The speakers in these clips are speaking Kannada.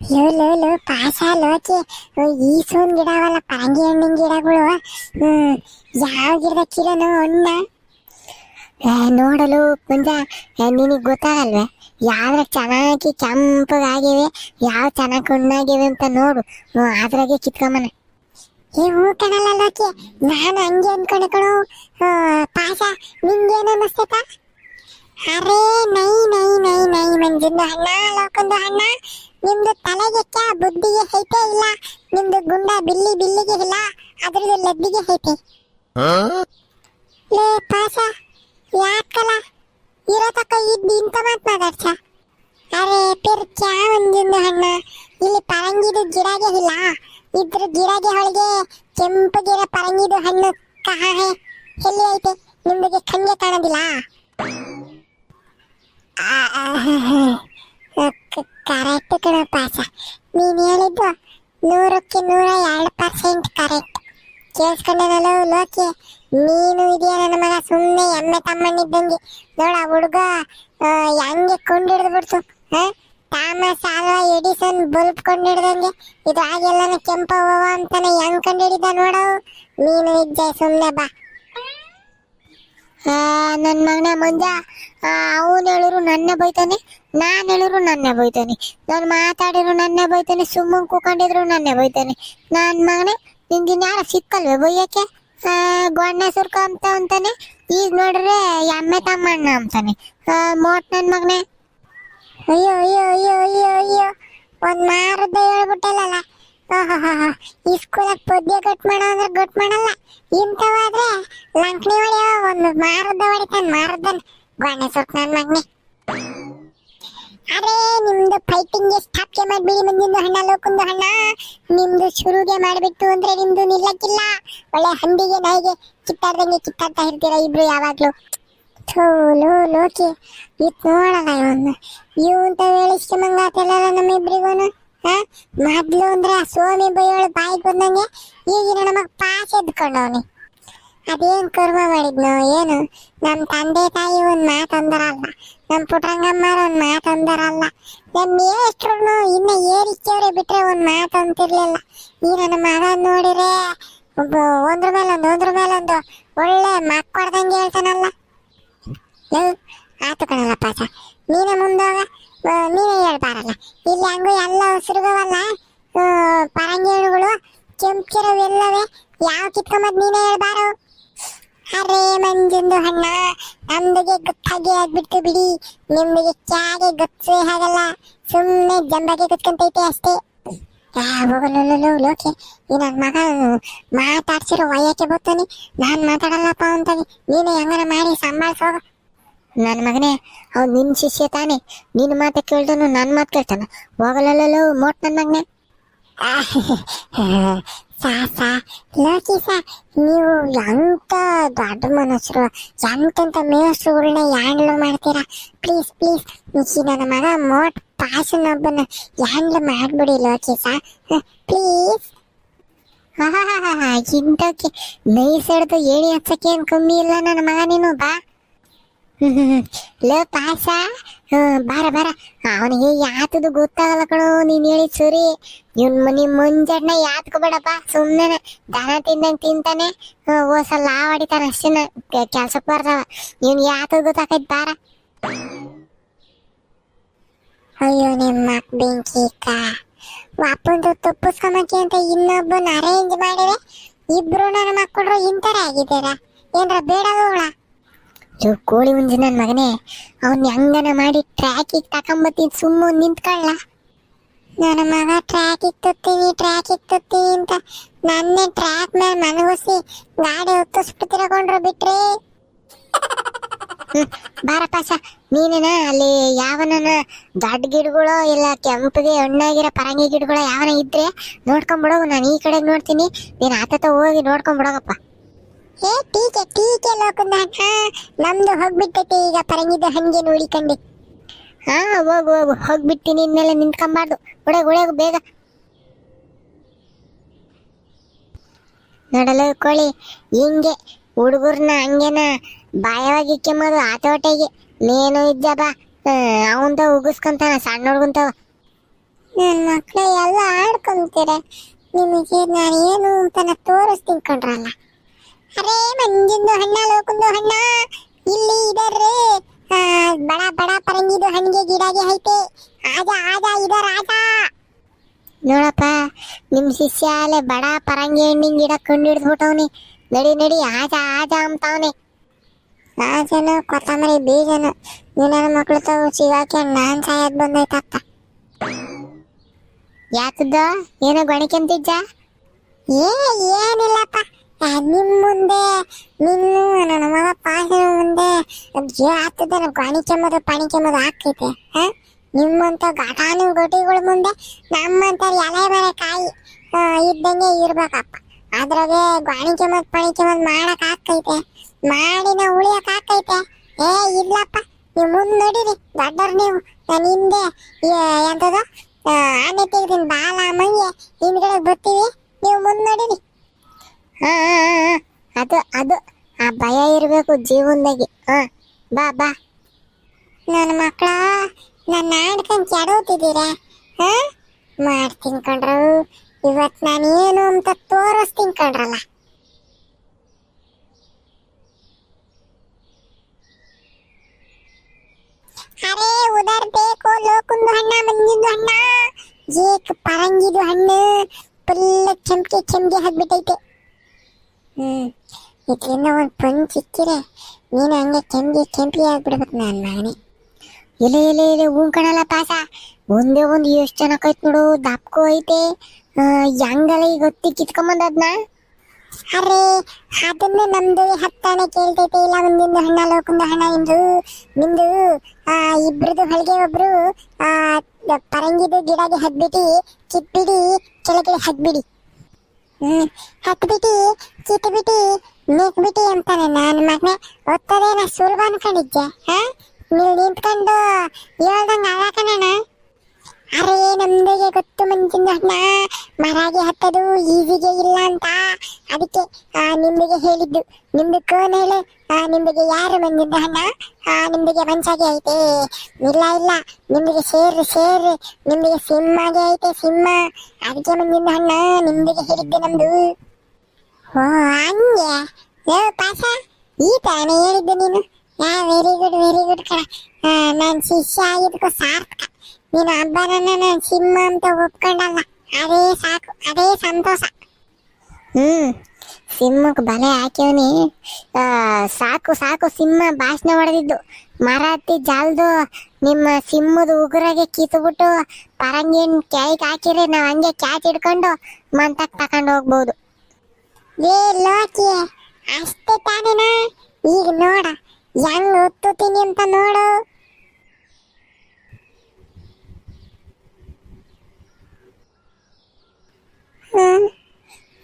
ಲೋ ಲೋ ಲೋ ಪಾಸ ಲೋಕಿ. ಗಿಡ ಗಿಡವಲ್ಲ, ಪರಂಗಿ ಹಣ್ಣಿನ ಗಿಡಗಳು. ಹ್ಮ್, ಯಾವ ಗಿಡದ ಕಿಲೋನು ಹಣ್ಣ ನೋಡಲು ಪುಂಜ ನಿನಗೆ ಗೊತ್ತಾಗಲ್ವೇ? ಯಾವ್ದ್ರ ಚೆನ್ನಾಗಿ ಕೆಂಪಗಾಗಿವೆ, ಯಾವ ಚೆನ್ನಾಗಿ ಹಣ್ಣಾಗಿವೆ ಅಂತ ನೋಡು. ಅದ್ರಾಗೆ ಕಿತ್ಕೊಂಬನ ಏ, ಹೂ ಕಣಲ್ಲ, ಲೋಕಿ. ನಾನು ಹಂಗೆ ಅನ್ಕೊಂಡೆ ಕಣು. ಪಾಸ ನಿಂಗೇನು ಅನ್ನಿಸ್ತೈತ ಅರೇ, ನೈ ನೈ ನೈ ನೈ, ಮಂಜಿಂದು ಹಣ್ಣ ಲೋಕಂದು ಹಣ್ಣ ನಿಮ್ದು ತಲೆಗೆ ಕ್ಯಾ ಬುದ್ಧಿಗೆ ಐತೆ ಇಲ್ಲ? ನಿಮ್ದು ಗುಂಡ ಬಿಲ್ಲಿ ಬಿಲ್ಲಿಗೆ ಇಲ್ಲ ಅದ್ರದ್ದು ಲದ್ದಿಗೆ ಐತೆ ಲೇ ಪಾಸ ಯಾಕಲ್ಲ ಇರೋ ತಕ್ಕ ಇದ್ದು ಇಂತ ಮಾತು ಮಾತಾಡ್ಸ ಅರೆ ಪಿರ್ ಕ್ಯಾ ಮಂಜಿಂದು ಹಣ್ಣ? ಇಲ್ಲಿ ಪರಂಗಿದು ಗಿಡಗೆ ಇಲ್ಲ. ಇದ್ರ ಗಿಡಗೆ ಹೊಳಗೆ ಕೆಂಪಗಿರೋ ಪರಂಗಿದು ಹಣ್ಣು ಕಹ ಎಲ್ಲಿ ಐತೆ? ನಿಮಗೆ ಕಣ್ಣಿಗೆ ಕಾಣೋದಿಲ್ಲ? ಕಣ ಪಾಸ ನೀನು ಹೇಳಿದ್ದು ನೂರಕ್ಕೆ ನೂರ ಎರಡು ಪರ್ಸೆಂಟ್ ಕರೆಕ್ಟ್ ಕೇಳಿಸ್ಕೊಂಡೇನಲ್ಲ ಲೋಕಿ, ನೀನು ಇದೆಯಾ ನನ್ನ ಮಗ ಸುಮ್ಮನೆ ಎಮ್ಮೆ ತಮ್ಮನಿದ್ದಂಗೆ. ನೋಡ ಹುಡುಗ ಹೆಂಗೆ ಕೊಂಡಿಡ್ದು ಬಿಡ್ತು ಥಾಮಸ್ ಆಲ್ವಾ ಎಡಿಸನ್ ಬಲ್ಬ್ ಕೊಂಡಿಡ್ದಂಗೆ? ಇದು ಆಗೆಲ್ಲನ ಕೆಂಪ ಹೂವ ಅಂತಾನೆ ಹೆಂಗ್ ಕಂಡಿಡಿದ ನೋಡವು ನೀನು ಇದ್ದೆ ಸುಮ್ಮನೆ ಬಾ. ನನ್ನ ಮಗನ ಮಂಜ ಅವನು ಹೇಳಿದ್ರು ನನ್ನೇ ಬೈತಾನೆ, ನಾನು ಹೇಳಿದ್ರು ನನ್ನೇ ಬೈತಾನೆ. ನಾನು ಮಾತಾಡಿದ್ರು ನನ್ನೇ ಬೈತಾನೆ, ಸುಮ್ಮನೆ ಕೂಕೊಂಡಿದ್ರು ನನ್ನೇ ಬೈತಾನೆ. ನನ್ನ ಮಗನೇ ಇನ್ಯಾರ ಸಿಕ್ಕಲ್ವೇ ಬೈಯಕ್ಕೆ? ಗೊಣ್ಣೆ ಸುರ್ಕ ಅಂತ ಅಂತಾನೆ, ಈಗ ನೋಡ್ರೆ ಎಮ್ಮೆ ತಮ್ಮಣ್ಣ ಅಂತಾನೆ. ಮೋಟ್ ನನ್ನ ಮಗನೇ. ಅಯ್ಯೋ ಅಯ್ಯೋ ಅಯ್ಯೋ ಅಯ್ಯೋ ಅಯ್ಯೋ. ಒಂದು ಮಾರದ್ದೇ ಹೇಳ್ಬಿಟ್ಟಲ್ಲ ಈ ಸ್ಕೂಲಾಗ ಪದ್ಯ ಗಟ್ ಮಾಡೋ ಅಂದ್ರೆ ಗಟ್ ಮಾಡಲ್ಲ. ಇಂಥವಾದ್ರೆ ಲಂಕ್ನಿ ಹೊಡೆಯೋ ಒಂದು ಮಾರದ ಹೊಡಿತಾನ ಮಾರದನ್ ಗಾಣೆ ಸುಟ್ ನನ್ ಮಗ್ನೆ. ಅರೆ ನಿಮ್ದು ಫೈಟಿಂಗ್ ಸ್ಟಾಪ್ಗೆ ಮಾಡ್ಬಿಡಿ ಮುಂದಿನ ಹಣ್ಣ ಲೋಕಂದು ಹಣ್ಣ ನಿಮ್ದು ಶುರುಗೆ ಮಾಡ್ಬಿಟ್ಟು ಅಂದ್ರೆ ನಿಮ್ದು ನಿಲ್ಲಕ್ಕಿಲ್ಲ. ಒಳ್ಳೆ ಹಂದಿಗೆ, ನಾಯಿಗೆ ಕಿತ್ತಾಡ್ದಂಗೆ ಕಿತ್ತಾಡ್ತಾ ಇರ್ತೀರ ಇಬ್ರು ಯಾವಾಗ್ಲೂ? ಥೋಲೋ ಲೋಕಿ. ಇತ್ ನೋಡಲ್ಲ ಇವನ್ನ ಇವಂತ ಹೇಳಿಸ್ಕೊಂಬಂಗಾತಲ್ಲ ನಮ್ಮಿಬ್ರಿಗೂನು. ಮೊದ್ಲು ಅಂದ್ರೆ ಸೋಮಿ ಬೈಯೋಳು ಬಾಯಿಗೆ ಬಂದಂಗೆ ಈಗಿನ ನಮಗ್ ಪಾಸ್ ಎದ್ಕೊಂಡವನಿ. ಅದೇನ್ ಕರ್ಮ ಮಾಡಿದ್ನೋ ಏನು? ನಮ್ ತಂದೆ ತಾಯಿ ಒಂದ್ ಮಾತಂದರಲ್ಲ ನಮ್ ಪುಟ್ರಂಗಮ್ಮರ ಒಂದ್ ಮಾತಂದರಲ್ಲ ನಮ್ ಮೇಷ್ಟ್ರು ಇನ್ನ ಏರಿಕೆಯವ್ರೆ ಬಿಟ್ರೆ ಒಂದ್ ಮಾತಂತಿರ್ಲಿಲ್ಲ ಈ ನನ್ನ ಮಗ ನೋಡಿರೆ ಒಬ್ಬ ಒಂದ್ರ ಮೇಲೊಂದು ಒಂದ್ರ ಮೇಲೆ ಮೇಲೊಂದು ಒಳ್ಳೆ ಮಕ್ಕಳ್ದಂಗೆ ಹೇಳ್ತಾನಲ್ಲ. ಆತು ಕಣಲ್ಲ ಪಾಸ ನೀನೇ ಮುಂದೋಗ ಆ, ನೀನೇ ಹೇಳ್ಬಾರಲ್ಲ. ಇಲ್ಲಿ ಹಂಗು ಎಲ್ಲ ಸುರುಗವಲ್ಲ ಪರಂಗಿಗಳು ಕೆಂಪಿರವೆಲ್ಲವೇ ಯಾವ ಕಿತ್ಕೊಂಬದ್ ನೀನೇ ಹೇಳ್ಬಾರು? ಅರೆ ಮಂಜುಂದು ಹಣ್ಣ ನಮ್ದಿಗೆ ಗೊತ್ತಾಗಿ ಆಗ್ಬಿಟ್ಟು ಬಿಡಿ. ನಿಮ್ದಿಗೆ ಕ್ಯಾಗೆ ಗೊತ್ತೇ ಹಾಗಲ್ಲ ಸುಮ್ಮನೆ ಜಂಬಗೆ ಕುತ್ಕೊಂತೈತೆ ಅಷ್ಟೇ. ಲೋಕೆ. ಈ ನನ್ನ ಮಗ ಮಾತಾಡ್ಸಿರೋ ವಯಕ್ಕೆ ಬರ್ತಾನೆ ನಾನು ಮಾತಾಡಲ್ಲಪ್ಪ ಅಂತಾನೆ. ನೀನು ಹೆಂಗನ ಮಾಡಿ ಸಂಭಾಳ್ಸೋಗ. ನನ್ನ ಮಗನೇ, ಅವ್ನು ನಿನ್ನ ಶಿಷ್ಯ ತಾನೆ. ನಿನ್ನ ಮಾತು ಕೇಳ್ದನು ನನ್ನ ಮಾತು ಕೇಳ್ತಾನ. ಹೋಗಲಲ್ಲೋ ಮೋಟ್ ನನ್ನ ಮಗನೇ. ಸಾ ಸಾ. ಲೋಕಿ ಸಾ, ನೀವು ಎಂತ ದೊಡ್ಡ ಮನಸ್ಸರು ಎಂತೆಂತ ಮೇಷ್ಟ್ರುಗಳನ್ನ ಹ್ಯಾಂಡ್ಲ್ ಮಾಡ್ತೀರಾ? Please please. ಈ ನನ್ನ ಮಗ ಮೋಟ್ ಪಾಸನೊಬ್ಬನ ಹ್ಯಾಂಡ್ಲ್ ಮಾಡ್ಬಿಡಿ ಲೋಕಿ ಸಾ. ಪ್ಲೀಸ್. ಹಾ ನೈಸ್ ಹಿಡ್ದು ಏಣಿ ಹಚ್ಚಕ್ಕೆ ಏನು ಕಮ್ಮಿ ಇಲ್ಲ ನನ್ನ ಮಗ ನೀನು, ಬಾ. ಲೋ ಪಾಸ ಬಾರ ಬಾರ. ಅವನಿಗೆ ಯಾತದು ಗೊತ್ತಾಗಲ್ಲ ಕಣೋ, ನೀನ್ ಹೇಳಿ ಸರಿ. ನಿನ್ ಮನಿ ಮುಂಜಾನೆ ಯಾತ್ಕೋಬೇಡಪ್ಪ ಸುಮ್ಮನೆ ದನ ತಿಂದಂಗ್ ತಿಂತಾನೆ. ಓ ಸಲ ಹೊಡಿತಾನ ಅಷ್ಟೇನ ಕೆಲ್ಸಕ್ ಬರ್ತಾವ ಇವ್ನ್ ಯಾತದ್ ಗೊತ್ತಾಕೈತ್ ಬಾರ. ಅಯ್ಯೋ, ನಿಮ್ಮ ಬೆಂಕಿ ಅಪ್ಪಂದು ತಪ್ಪಿಸ್ಕೊಂಬಕ್ಕೆ ಅಂತ ಇನ್ನೊಬ್ಬನ ಅರೇಂಜ್ ಮಾಡಿದ್ರೆ ಇಬ್ರು ನನ್ನ ಮಕ್ಕಳು ಇಂತರ ಆಗಿದ್ದೀರಾ? ಏನ್ರ ಬೇಡ ಹೋಗ್ಲಾ ಇವ್ ಕೋಳಿ ಮುಂಜಿ ನನ್ನ ಮಗನೇ ಅವ್ನ್ ಹೆಂಗನ ಮಾಡಿ ಟ್ರ್ಯಾಕಿಗೆ ತಕೊಂಬತ್ತೀನಿ ಸುಮ್ಮ ನಿಂತ್ಕೊಳ್ಳ. ನನ್ನ ಮಗ ಟ್ರ್ಯಾಕ್ ಇತ್ತುತ್ತೀನಿ ಟ್ರ್ಯಾಕ್ ತತ್ತೀನಿ ಅಂತ ನನ್ನೇ ಟ್ರ್ಯಾಕ್ ಮೇಲೆ ಮನಗೋಸಿ ಗಾಡಿ ಹೊತ್ತಿಸ್ಬಿಟ್ಟಿರಕೊಂಡ್ರು ಬಿಟ್ರಿ. ಹ್ಮ್, ಬಾರಪ್ಪ ಸ ನೀನೇನ ಅಲ್ಲಿ ಯಾವನನ ದೊಡ್ಡ ಗಿಡಗಳು ಇಲ್ಲ ಕೆಂಪಿಗೆ ಹಣ್ಣಾಗಿರೋ ಪರಂಗಿ ಗಿಡಗಳು ಯಾವನ ಇದ್ರೆ ನೋಡ್ಕೊಂಬಿಡೋ ನಾನು ಈ ಕಡೆ ನೋಡ್ತೀನಿ ನೀನು ಆತತ ಹೋಗಿ ನೋಡ್ಕೊಂಬಿಡೋಗಪ್ಪ. ಏ ಟೀಕೆ ಟೀಕೆ ಲೋಕನಾಥ ನಮ್ದು ಹೋಗ್ಬಿಟ್ಟೈತಿ ಈಗ ಪರಂಗಿದ ಹಂಗೆ ನೋಡಿಕೊಂಡೆ ಹಾ, ಹೋಗು ಹೋಗು ಹೋಗ್ಬಿಡ್ತೀನಿ ಇನ್ಮೇಲೆ ನಿಂತ್ಕೊಂಬಾರ್ದು. ಒಳಗೆ ಒಳಗೆ ಬೇಗ. ನೋಡಲು ಕೋಳಿ, ಹಿಂಗೆ ಹುಡುಗರ್ನ ಹಂಗೇನ ಬಾಯವಾಗಿ ಕೆಮ್ಮೋದು ಆತೋಟೆಗೆ ನೀನು ಇದ್ದ ಬಾ. ಅವಂತ ಉಗಿಸ್ಕೊಂತಾನ ಸಣ್ಣ ಹುಡುಗಂತವ ನನ್ನ ಮಕ್ಕಳು ಎಲ್ಲ ಆಡ್ಕೊಂತೀರ. ನಿಮಗೆ ನಾನು ಏನು ಅಂತ ತೋರಿಸ್ತೀನಿ ಕಣ್ರಲ್ಲ. ಅರೇ ಮಂಜಿಂದು ಹಣ್ಣ ಲೋಕಂದು ಹಣ್ಣ. ಇಲ್ಲಿ ಇದರ್ರಿ ಬಡ ಬಡ ಪರಂಗಿದು ಹಣ್ಣಿಗೆ ಗಿಡಗೆ ಐತೆ ಆಜ ಆಜ ಇದರ ಆಜ ನೋಡಪ್ಪ ನಿಮ್ ಶಿಷ್ಯ ಅಲ್ಲೇ ಬಡ ಪರಂಗಿ ಹಣ್ಣಿನ ಗಿಡ ಕಂಡಿಡ್ದು ಬಿಟ್ಟವ್ನಿ ನಡಿ ನಡಿ ಆಜ ಆಜ ಅಂತಾವ್ನೆ. ಆಜನು ಕೊತ್ತಂಬರಿ ಬೀಜನು ನಿನ್ನ ಮಕ್ಕಳು ತಾವು ಸಿಗಾಕೆ ನಾನ್ ಸಾಯದ್ ಬಂದೈತಪ್ಪ ಯಾಕದ ಏನೋ ಗೊಣಕೆಂತಿದ್ದ ಏ ಏನಿಲ್ಲಪ್ಪ. ಆ, ನಿಮ್ ಮುಂದೆ ನಿನ್ನು ನನ್ನ ಮಗ ಪಾಸಿನ ಮುಂದೆ ಆಗ್ತದೆ ಗಾಣಿ ಕೆಮ್ಮದು, ಪಾಣಿ ಕೆಮ್ಮದು ಆಗ್ತೈತೆ. ಹ? ನಿಮ್ಮಂತ ಘಟಾನು ಗೋಟಿಗಳ ಮುಂದೆ ನಮ್ಮಂತ ಎಲೆ ಬರೆ ಕಾಯಿ ಇದ್ದಂಗೆ ಇರ್ಬೇಕಪ್ಪ. ಅದ್ರಾಗೆ ಗಾಣಿ ಕೆಮ್ಮದ್, ಪಾಣಿ ಕೆಮ್ಮದ್ ಮಾಡಕ್ ಆಗ್ತೈತೆ. ಮಾಡಿನ ಉಳಿಯಕ್ ಆಗ್ತೈತೆ. ಏ, ಇಲ್ಲಪ್ಪ, ನೀವು ಮುಂದೆ ನೋಡಿರಿ, ದೊಡ್ಡವ್ರು ನೀವು. ನಾನು ಹಿಂದೆ ಎಂತದು? ಆನೆ ತೆಗ್ದಿನ ಬಾಲ ಮಂಗೆ ಹಿಂದ್ಗಡೆ ಬರ್ತೀವಿ ನೀವು ಮುಂದೆ ನೋಡಿರಿ. ಹಾ. ಅದು ಅದು, ಆ ಭಯ ಇರಬೇಕು ಜೀವನದಾಗೆ. ಹಾ. ಬಾ ಬಾ. ನನ್ನ ಮಕ್ಕಳ ನನ್ನ ಆಡ್ಕೊಂಡು ಕೆಡೋತಿದ್ದೀರಾ ಹಾ? ಮಾಡ್ತೀನಿ ಕಣ್ರು ಇವತ್ತು ನಾನೇನು ಅಂತ ತೋರಿಸ್ತೀನಿ ಕಣ್ರಲ್ಲ ಅರೇ, ಉದರ್ ಬೇಕು, ಲೋಕುಂದು ಹಣ್ಣ, ಮಂಜಿಂದು ಹಣ್ಣ. ಏಕ್ ಪರಂಗಿದು ಹಣ್ಣು. ಫುಲ್ ಕೆಂಪ್ಗೆ ಕೆಂಪ್ಗೆ ಹಾಕ್ಬಿಟ್ಟೈತೆ ಹ್ಮ್. ಇದರಿಂದ ಒಂದು ಪಂಚ್ ನೀನು ಹಂಗೆ ಕೆಂಪಿ ಕೆಂಪಿ ಆಗ್ಬಿಡ್ಬೇಕು ನನ್ನ ಮಗನೇ ಎಲೆ ಎಲೆ ಎಲೆ ಹೂ ಪಾಸ ಒಂದೇ ಒಂದು ಎಷ್ಟು ಚೆನ್ನಾಗೈತೆ ನೋಡು ದಪ್ಪಕ್ಕೂ ಐತೆ. ಹೆಂಗಲ್ಲ ಈಗ ಹೊತ್ತಿ ಕಿತ್ಕೊಂಬಂದದ್ನ? ಅರೆ, ಅದನ್ನ ನಮ್ದು ಹತ್ತಾನೆ ಕೇಳ್ತೈತೆ, ಇಲ್ಲ ಮುಂದಿಂದು ಹಣ್ಣ ಲೋಕಂದು ಹಣ, ಇಂದು, ನಿಂದು, ಆ, ಇಬ್ರದು ಹಲಗೆ ಒಬ್ರು ಪರಂಗಿದು ಗಿಡಗೆ ಹದ್ಬಿಟ್ಟು ಕಿತ್ಬಿಡಿ, ಕೆಳಗಡೆ ಹದ್ಬಿಡಿ ಹ್ಮ್ ಹತ್ಬಿಟ್ಟು ಕಿತ್ಬಿಟ್ಟು ಮೇಕ್ಬಿಟ್ಟು ಅಂತಾನೆ. ನನ್ನ ಮಗನೇ ಒತ್ತದೇನ ಸುಲಭ ಅನ್ಕೊಂಡಿದ್ದೆ. ಹಾ? ನೀವು ನಿಂತ್ಕೊಂಡು ಹೇಳ್ದಂಗ ಅವಾಕಣ ಅರೆ, ನಮ್ದಿಗೆ ಗೊತ್ತು ಮಂಜಿನ ಅಣ್ಣ. ಮರಾಗೆ ಹತ್ತದು ಈಜಿಗೆ ಇಲ್ಲ ಅಂತ. ಅದಕ್ಕೆ ನಿಂಬಿಗೆ ಹೇಳಿದ್ದು. ನಿಮ್ದು ಕೋನ್ ಹೇಳು. ಆ ನಿಂಬಿಗೆ ಯಾರು ಮಂಜಿನ ಅಣ್ಣ? ನಿಂಬಿಗೆ ಮಂಚಾಗೆ ಐತೆ. ಇಲ್ಲ ಇಲ್ಲ. ನಿಂಬಿಗೆ ಸೇರು ಸೇರು ನಿಂಬಿಗೆ ಸಿಂಹಾಗೆ ಐತೆ, ಸಿಂಹ. ಅದಕ್ಕೆ ಮಂಜಿನ ಅಣ್ಣ ನಿಂಬಿಗೆ ಹೇಳಿದ್ದು ನಮ್ದು. ಓ ಹಂಗೆ. ಏ ಪಾಸ ಈ ತಾನೇ ಹೇಳಿದ್ದು ನೀನು. Yeah very good very good ಕಣ. ನಾನು ಶಿಷ್ಯ ಆಗಿದ್ದಕ್ಕೂ ಸಾರ್ಥಕ. ನೀನು ಹಬ್ಬನ ನಾನು ಸಿಂಹ ಅಂತ ಒಪ್ಕೊಂಡಲ್ಲ. ಅದೇ ಸಾಕು, ಅದೇ ಸಂತೋಷ. ಹ್ಮ್, ಸಿಂಹಕ್ಕೆ ಬಲೆ ಹಾಕ್ಯವನಿ. ಸಾಕು ಸಾಕು, ಸಿಂಹ ಭಾಷಣ ಹೊಡೆದಿದ್ದು. ಮರ ಹತ್ತಿ ಜಾಲ್ದು ನಿಮ್ಮ ಸಿಂಹದ ಉಗುರಾಗೆ ಕಿತ್ಬಿಟ್ಟು ಪರಂಗಿನ ಕೆಳಗೆ ಹಾಕಿದ್ರೆ ನಾವು ಹಂಗೆ ಕ್ಯಾಚ್ ಹಿಡ್ಕೊಂಡು ಮಂತಕ್ಕೆ ತಕೊಂಡು ಹೋಗ್ಬೋದು. ಏ, ಲೋಕಿ, ಅಷ್ಟೇ ತಾನೇನ ಈಗ ನೋಡ, ಹೆಂಗ್ ಒತ್ತುತ್ತೀನಿ ಅಂತ ನೋಡು.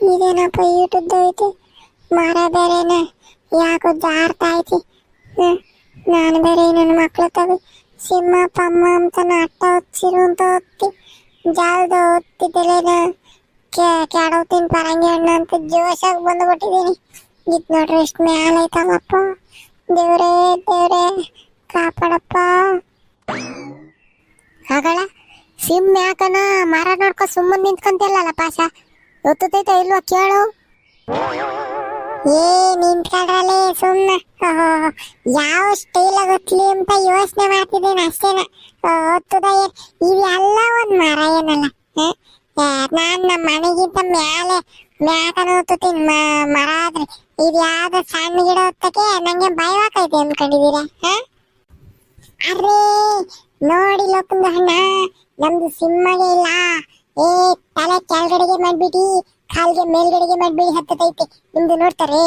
ಇದೇನಪ್ಪ ಯೂಟ್ಯೂಬ್ ಐತಿ? ಮರ ಬೇರೆನ ಯಾಕೋ ಜಾರ್ತಾ ಐತಿ? ನಾನು ಬೇರೆ ನನ್ನ ಮಕ್ಳು ತಗೋ ಸಿಂಹ ಪಮ್ಮ ಅಂತ ಅಟ್ಟ ಹಚ್ಚಿರು ಅಂತ ಹೊತ್ತಿ ಜಾಲ್ದ ಹೊತ್ತಿದ್ದಲೇನ ಕೆಡವ್ತೀನಿ ಪರಂಗಿ ಹಣ್ಣು ಅಂತ ಜೋಶಾಗಿ ಬಂದ್ಬಿಟ್ಟಿದ್ದೀನಿ ಇದು ನೋಡ್ರಿ ಎಷ್ಟು ಮ್ಯಾಲ ಐತಲ್ಲಪ್ಪ. ದೇವ್ರೇ ದೇವ್ರೇ, ಕಾಪಾಡಪ್ಪ. ಹಾಗಳ, ಸಿಮ್ ಯಾಕನ ಮರ ನೋಡ್ಕೊ ಸುಮ್ಮನೆ ನಿಂತ್ಕೊಂತಿಲ್ಲಲ್ಲ ಪಾಶ ಗೊತ್ತೈತ ಇಲ್ವಾ ಕೇಳು. ಏ ನಿಂತ್ಕೊಂಡ್ರಲ್ಲೇ ಸುಮ್ಮನೆ ಯಾವ ಸ್ಟೈಲ್ ಗೊತ್ತಲಿ ಅಂತ ಯೋಚನೆ ಮಾಡ್ತಿದ್ದೀನಿ ಅಷ್ಟೇನ. ಒತ್ತುದ ಇವೆಲ್ಲ ಒಂದು ಮರ ಏನಲ್ಲ ನಾನ್ ನಮ್ಮ ಮನೆಗಿಂತ ಮ್ಯಾಲೆ ಮ್ಯಾಕನ ಓದ್ತೀನಿ ಮರ ಆದ್ರೆ. ಇದು ಯಾವ್ದು ಸಣ್ಣ ಗಿಡ ಹೊತ್ತಕ್ಕೆ ನಂಗೆ ಭಯವಾಗೈತೆ ಅನ್ಕೊಂಡಿದ್ದೀರಾ ಹ? ಅರೇ ನೋಡಿ ಲೋಕಂದ ಹಣ್ಣ ನಮ್ದು ಸಿಂಹಗೆ ಇಲ್ಲ. ಏ ತಲೆ ಕೆಳಗಡೆಗೆ ಮಾಡ್ಬಿಡಿ ಕಾಲ್ಗೆ ಮೇಲ್ಗಡೆಗೆ ಮಾಡ್ಬಿಡಿ ಹತ್ತತೈತೆ. ನಿಮ್ದು ನೋಡ್ತಾರೆ?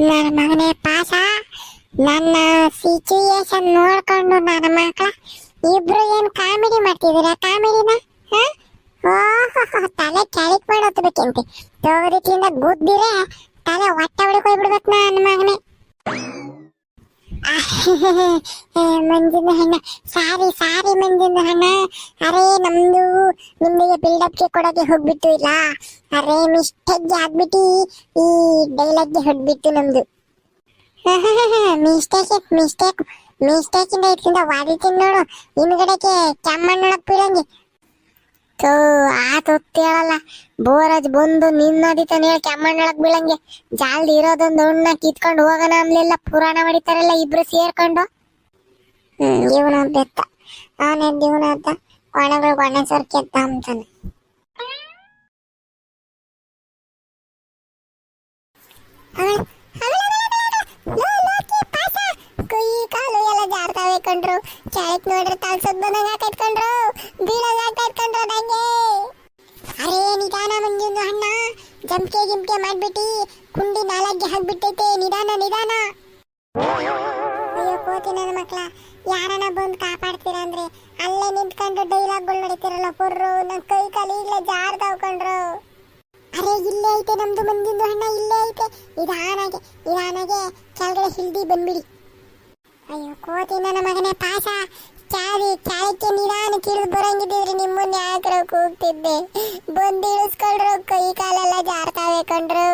ನನ್ನ ಮಗನೇ ಪಾಸ. ನನ್ನ ಸಿಚುಯೇಷನ್ ನೋಡ್ಕೊಂಡು ನನ್ನ ಮಕ್ಕಳ ಇಬ್ರು ಏನ್ ಕಾಮಿಡಿ ಮಾಡ್ತಿದ್ದೀರಾ? ಕಾಮಿಡಿನ? ಓಹೋ ತಲೆ ಕೆಳಕ್ ಮಾಡಿ ತೋರಿತಿಂದ ಗುದ್ದಿರೆ ತಲೆ ಹೊಟ್ಟೆ ಹೊಡಿಕ್ ಹೋಗ್ಬಿಡ್ಬೇಕು ನನ್ನ ಮಂಜಿನ ಹಣ್ಣ. ಸಾರಿ ಸಾರಿ ಮಂಜಿನ ಹಣ್ಣ. ಅರೇ, ನಮ್ದು ನಿಮ್ಗೆ ಬಿಲ್ಡಪ್ಗೆ ಕೊಡೋಕೆ ಹೋಗ್ಬಿಟ್ಟು ಇಲ್ಲ. ಅರೇ ಮಿಸ್ಟೇಕ್ಗೆ ಆಗ್ಬಿಟ್ಟು ಈ ಡೈಲಾಗ್ಗೆ ಹೊಡ್ಬಿಟ್ಟು ನಮ್ದು. ಮಿಸ್ಟೇಕ್ ಮಿಸ್ಟೇಕ್ ಮಿಸ್ಟೇಕ್ ಇಂದ ಇದರಿಂದ ವಾದಿತೀನಿ ನೋಡು. ಹಿಂದ್ಗಡೆಗೆ ಕೆಮ್ಮಣ್ಣೊಳಗ್ ಪೀಳಂಗಿ ತೋ ಆತ ಹೇಳಲ್ಲ. ಬೋರಜ್ ಬಂದು ನಿನ್ನದಿತಾನೆ ಹೇಳಿ ಕೆಮ್ಮಣ್ಣೊಳಗ್ ಬೀಳಂಗೆ. ಜಾಲ್ದಿ ಇರೋದೊಂದು ಉಣ್ಣ ಕಿತ್ಕೊಂಡು ಹೋಗೋಣ ಅಂದ್ಲೆಲ್ಲ ಪುರಾಣ ಮಾಡಿತಾರಲ್ಲ ಇಬ್ರು ಸೇರ್ಕೊಂಡು. ಹ್ಮ್, ಇವನ ಬೆತ್ತ. ಅವನೇ ಇವನ ಅಂತ ಒಣಗಳು ಒಣ ಸರ್ಕೆ ಅಂತ ಅಂತಾನೆ. ಅವಳು- ಅವಳು- ಲೋ, ಲೋಕಿ, ಪಾಸ. ಕೈ ಕಾಲು ಎಲ್ಲ ಜಾರ್ತಾವೆ ಕಣ್ರು ಕೆಳಕ್ ನೋಡ್ರಿ ತಲ್ಸದ್ ಬಂದಂಗ ಕಟ್ಕೊಂಡ್ರು ಬೀಳಂಗ ಕಟ್ಕೊಂಡ್ರು ನಂಗೆ. ಅರೇ, ನಿಧಾನ ಮಂಜುಂದು ಅಣ್ಣ. ಜಂಪ್ಕೆ ಗಿಂಪ್ಕೆ ಮಾಡ್ಬಿಟ್ಟಿ. ಕುಂಡಿ ನಾಲ್ಗೆ ಹಾಕ್ಬಿಟ್ಟೈತೆ. ನಿಧಾನ ನಿಧಾನ. ಅಯ್ಯೋ, ಕೋತಿ ನನ್ನ ಮಕ್ಳ. ಯಾರನ ಬಂದು ಕಾಪಾಡ್ತೀರ ಅಂದ್ರೆ ಅಲ್ಲೇ ನಿಂತ್ಕೊಂಡು ಡೈಲಾಗ್ಗಳು ನಡೀತಿರಲ್ಲ ಪುರ್ರು. ನನ್ ಕೈ ಕಾಲು ಇಲ್ಲ ಜಾರ್ತಾವ್ ಕಂಡ್ರು ಅರೆ, ಇಲ್ಲೇ ಐತೆ ನಮ್ದು ಮಂದಿಂದು ಹಣ್ಣ ಇಲ್ಲೇ ಐತೆ. ನಿಧಾನಾಗೆ ನಿಧಾನಾಗೆ. ಕೆಳಗಡೆ ಹಿಲ್ದಿ ಬಂದ್ಬಿಡಿ. ಅಯ್ಯೋ ಕೋತಿ ನನ್ನ ಮಗನೇ ಪಾಸ ಚಾವಿ ಚಾಯಕ್ಕೆ ನಿಧಾನ ಕಿಳಿದು ಬರಂಗಿದ್ದಿದ್ರೆ ನಿಮ್ಮನ್ನ ಯಾಕ್ರ ಕೂಗ್ತಿದ್ದೆ ಬಂದು ಕೈ ಕಾಲೆಲ್ಲ ಜಾರ್ತಾವೆ ಕಂಡ್ರು